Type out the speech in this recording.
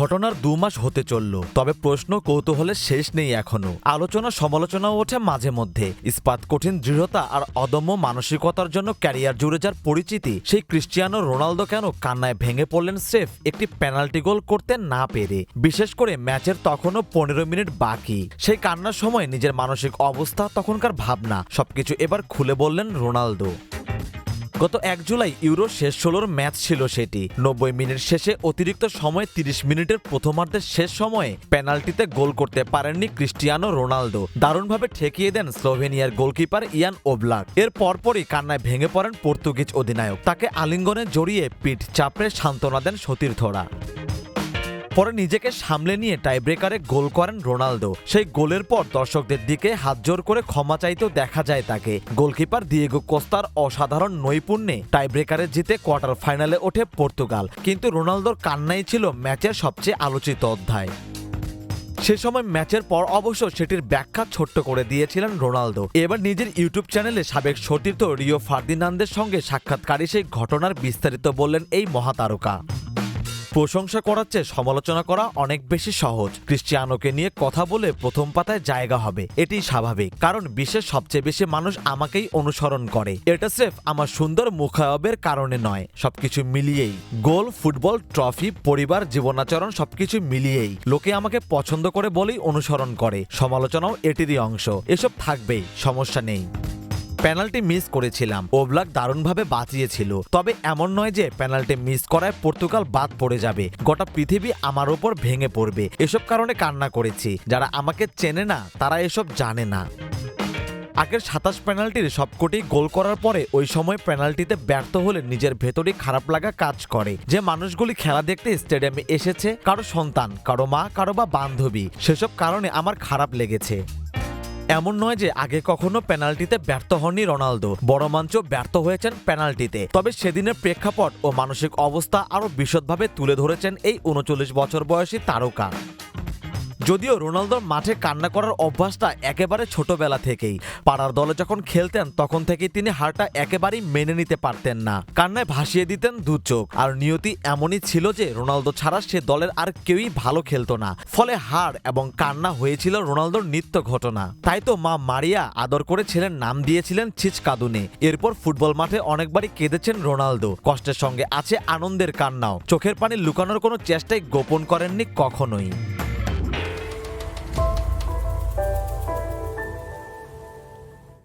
ঘটনার দু মাস হতে চলল, তবে প্রশ্ন কৌতূহলের শেষ নেই এখনও। আলোচনা সমালোচনাও ওঠে মাঝে মধ্যে। ইস্পাত কঠিন দৃঢ়তা আর অদম্য মানসিকতার জন্য ক্যারিয়ার জুড়ে যার পরিচিতি, সেই ক্রিস্টিয়ানো রোনালদো কেন কান্নায় ভেঙে পড়লেন স্রেফ? একটি পেনাল্টি গোল করতে না পেরে। বিশেষ করে ম্যাচের তখনও পনেরো মিনিট বাকি। সেই কান্নার সময় নিজের মানসিক অবস্থা তখনকার ভাবনা। সবকিছু এবার খুলে বললেন রোনালদো। গত এক জুলাই ইউরো শেষ ষোলোর ম্যাচ ছিল সেটি। নব্বই মিনিট শেষে অতিরিক্ত সময়ে তিরিশ মিনিটের প্রথমার্ধের শেষ সময়ে পেনাল্টিতে গোল করতে পারেননি ক্রিস্টিয়ানো রোনালদো। দারুণভাবে ঠেকিয়ে দেন স্লোভেনিয়ার গোলকিপার ইয়ান ওবলাক। এর পরপরই কান্নায় ভেঙে পড়েন পর্তুগিজ অধিনায়ক। তাকে আলিঙ্গনে জড়িয়ে পিঠ চাপড়ে সান্ত্বনা দেন সতীর্থরা। পরে নিজেকে সামলে নিয়ে টাইব্রেকারে গোল করেন রোনালদো। সেই গোলের পর দর্শকদের দিকে হাত জোর করে ক্ষমা চাইতেও দেখা যায় তাকে। গোলকিপার দিয়েগো কোস্তার অসাধারণ নৈপুণ্যে টাইব্রেকারে জিতে কোয়ার্টার ফাইনালে ওঠে পর্তুগাল। কিন্তু রোনালদোর কান্নাই ছিল ম্যাচের সবচেয়ে আলোচিত অধ্যায়। সে সময় ম্যাচের পর অবশ্য সেটির ব্যাখ্যা ছোট্ট করে দিয়েছিলেন রোনালদো। এবার নিজের ইউটিউব চ্যানেলে সাবেক সতীর্থ রিও ফার্দিনান্দের সঙ্গে সাক্ষাৎকারী সেই ঘটনার বিস্তারিত বললেন এই মহাতারকা। প্রশংসা করার চেয়ে সমালোচনা করা অনেক বেশি সহজ। ক্রিশ্চিয়ানোকে নিয়ে কথা বলে প্রথম পাতায় জায়গা হবে এটি স্বাভাবিক। কারণ বিশ্বের সবচেয়ে বেশি মানুষ আমাকেই অনুসরণ করে। এটা স্রেফ আমার সুন্দর মুখায়বের কারণে নয়, সবকিছু মিলিয়েই। গোল, ফুটবল, ট্রফি, পরিবার, জীবনাচরণ, সবকিছু মিলিয়েই। লোকে আমাকে পছন্দ করে বলেই অনুসরণ করে। সমালোচনাও এটিরই অংশ। এসব থাকবেই, সমস্যা নেই। পেনাল্টি মিস করেছিলাম। ওবলাক দারুণভাবে বাঁচিয়েছিল। তবে এমন নয় যে পেনাল্টি মিস করায় পর্তুগাল বাদ পড়ে যাবে। গোটা পৃথিবী আমার ওপর ভেঙে পড়বে। এসব কারণে কান্না করেছি। যারা আমাকে চেনে না, তারা এসব জানে না। আগের সাতাশ পেনাল্টির সবকটি গোল করার পরে ওই সময় পেনাল্টিতে ব্যর্থ হলে নিজের ভেতরই খারাপ লাগা কাজ করে। যে মানুষগুলি খেলা দেখতে স্টেডিয়ামে এসেছে, কারও সন্তান, কারও মা, কারও বা বান্ধবী, সেসব কারণে আমার খারাপ লেগেছে। এমন নয় যে আগে কখনো পেনাল্টিতে ব্যর্থ হননি রোনালদো। বড় মঞ্চ ব্যর্থ হয়েছেন পেনাল্টিতে। তবে সেদিনের প্রেক্ষাপট ও মানসিক অবস্থা আরও বিশদভাবে তুলে ধরেছেন এই উনচল্লিশ বছর বয়সী তারকা। যদিও রোনালদোর মাঠে কান্না করার অভ্যাসটা একেবারে ছোটবেলা থেকেই। পাড়ার দলে যখন খেলতেন, তখন থেকেই তিনি হারটা একেবারেই মেনে নিতে পারতেন না। কান্নায় ভাসিয়ে দিতেন দু চোখ। আর নিয়তি এমনই ছিল যে, রোনালদো ছাড়া সে দলের আর কেউই ভালো খেলতো না। ফলে হার এবং কান্না হয়েছিল রোনালদোর নিত্য ঘটনা। তাই তো মা মারিয়া আদর করে ছেলের নাম দিয়েছিলেন ছিচকাদুনে। এরপর ফুটবল মাঠে অনেকবারই কেঁদেছেন রোনালদো। কষ্টের সঙ্গে আছে আনন্দের কান্নাও। চোখের পানি লুকানোর কোনো চেষ্টাই গোপন করেননি কখনোই।